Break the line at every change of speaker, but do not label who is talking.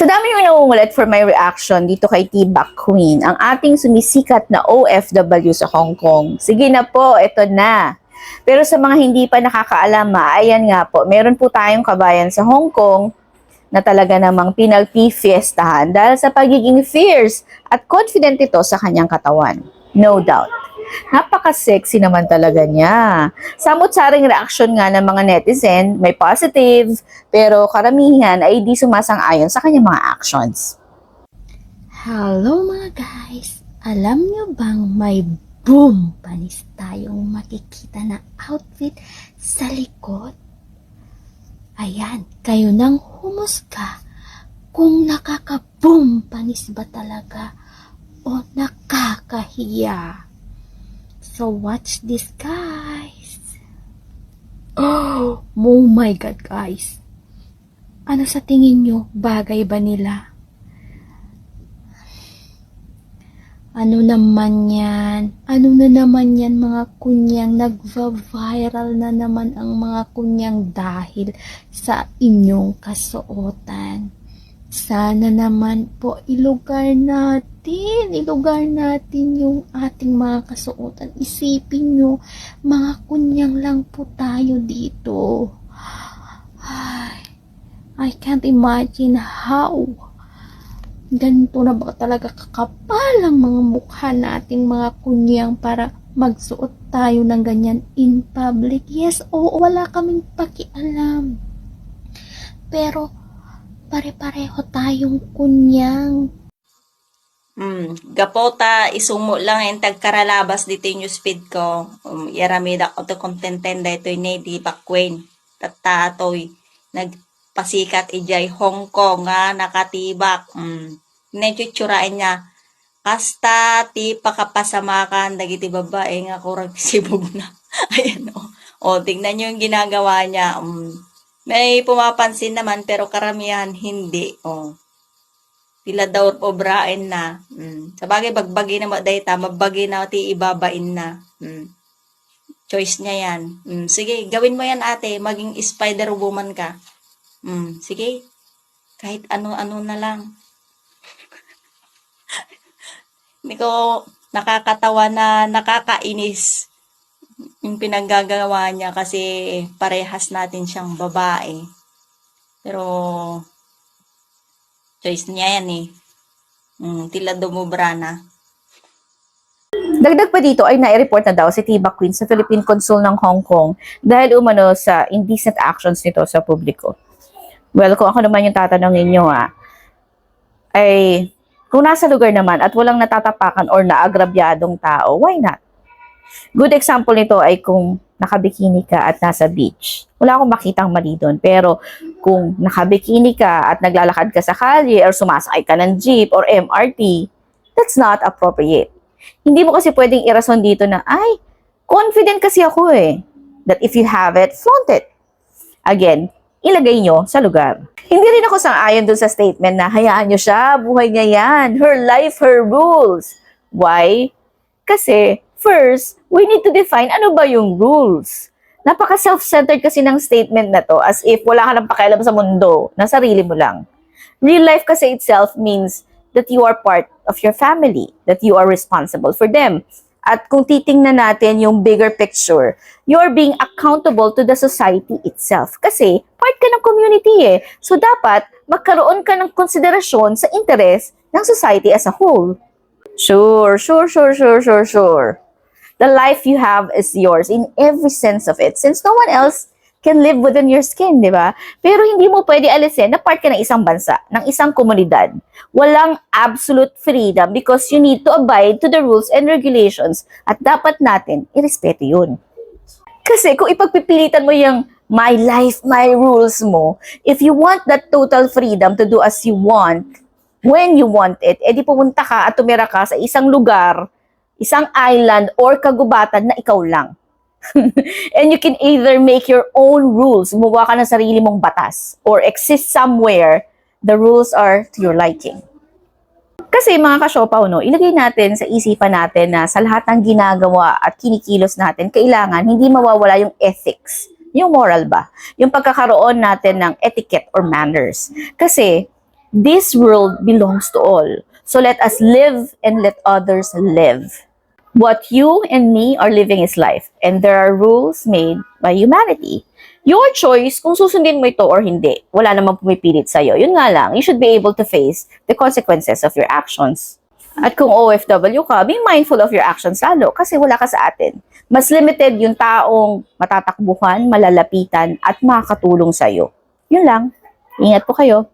Sa dami yung nangungulat for my reaction dito kay T-Back Queen, ang ating sumisikat na OFW sa Hong Kong. Sige na po, eto na. Pero sa mga hindi pa nakakaalam, ah, ayan nga po, meron po tayong kabayan sa Hong Kong na talaga namang pinagpifiestahan dahil sa pagiging fierce at confident ito sa kanyang katawan. No doubt. Napaka-sexy naman talaga niya. Samot-saring reaction nga ng mga netizen, may positive, pero karamihan ay di sumasang-ayon sa kanyang mga actions.
Hello mga guys! Alam nyo bang may boom panis tayong makikita na outfit sa likod? Ayan, kayo nang humusga kung nakaka-boom panis ba talaga o nakakahiya. So watch this guys! Oh, oh my god guys! Ano sa tingin nyo? Bagay ba nila? Ano naman yan? Ano na naman yan mga kunyang? Nagva-viral na naman ang mga kunyang dahil sa inyong kasuotan. Sana naman po ilugar natin, ilugar natin yung ating mga kasuotan. Isipin nyo, mga kunyang lang po tayo dito. I can't imagine how ganito na ba talaga kakapal ang mga mukha nating mga kunyang para magsuot tayo ng ganyan in public. Yes, oo, wala kaming pakialam. Pero, pare-pareho tayong kunyang.
Hmm, gapota isumo lang en tagkaralabas dito yung speed ko. Um, yaramida ko to contenten da ito ni di bakwen. Tata atoy nagpasikat ijay Hong Kong nga nakatibak. Hmm. Nechuchurain niya. Kasta ti pakapasamakan dagiti babae nga kurang sibog na. Ayan o. O, tingnan nyo yung ginagawa niya. Um, may pumapansin naman pero karamihan hindi. O, Pila daw obrain na. Mm. Sa bagay, bagbagi na data, mabagi na ti ibabain na. Mm. Choice niya yan. Mm. Sige, gawin mo yan ate, maging spider woman ka. Mm. Sige, kahit ano-ano na lang. Hindi ko nakakatawa na nakakainis yung pinaggagawa niya kasi parehas natin siyang babae. Pero choice niya yan eh. Mm, tila dumubra na.
Dagdag pa dito ay nai-report na daw si Tiba Queen sa Philippine Consul ng Hong Kong dahil umano sa indecent actions nito sa publiko. Well, kung ako naman yung tatanungin nyo ah, ay kung nasa lugar naman at walang natatapakan or naagrabyadong tao, why not? Good example nito ay kung nakabikini ka at nasa beach. Wala akong makitang mali doon. Pero kung nakabikini ka at naglalakad ka sa kalye or sumasakay ka ng jeep or MRT, that's not appropriate. Hindi mo kasi pwedeng irason dito na, ay, confident kasi ako eh. That if you have it, flaunt it. Again, ilagay nyo sa lugar. Hindi rin ako sang-ayon dun sa statement na hayaan nyo siya, buhay niya yan. Her life, her rules. Why? Kasi, first, we need to define ano ba yung rules. Napaka self-centered kasi ng statement na to as if wala ka ng pakialam sa mundo, na sarili mo lang. Real life kasi itself means that you are part of your family, that you are responsible for them. At kung titingnan natin yung bigger picture, you're being accountable to the society itself. Kasi part ka ng community eh. So dapat magkaroon ka ng konsiderasyon sa interes ng society as a whole. Sure, sure, sure, sure, sure, sure. The life you have is yours in every sense of it since no one else can live within your skin, di ba? Pero hindi mo pwede alisin na part ka ng isang bansa, ng isang komunidad. Walang absolute freedom because you need to abide to the rules and regulations at dapat natin irespeto yun. Kasi kung ipagpipilitan mo yung my life, my rules mo, if you want that total freedom to do as you want, when you want it, edi pumunta ka at tumira ka sa isang lugar, isang island or kagubatan na ikaw lang. And you can either make your own rules, gumawa ka ng sarili mong batas, or exist somewhere, the rules are to your liking. Kasi mga kasyopaw, no, ilagay natin sa isipan natin na sa lahat ng ginagawa at kinikilos natin, kailangan hindi mawawala yung ethics, yung moral ba, yung pagkakaroon natin ng etiquette or manners. Kasi This world belongs to all. So let us live and let others live. What you and me are living is life, and there are rules made by humanity. Your choice kung susundin mo ito or hindi. Wala namang pumipilit sa'yo. Yun nga lang, you should be able to face the consequences of your actions. At kung OFW ka, be mindful of your actions lalo kasi wala ka sa atin. Mas limited yung taong matatakbuhan, malalapitan, at makakatulong sa'yo. Yun lang. Ingat po kayo.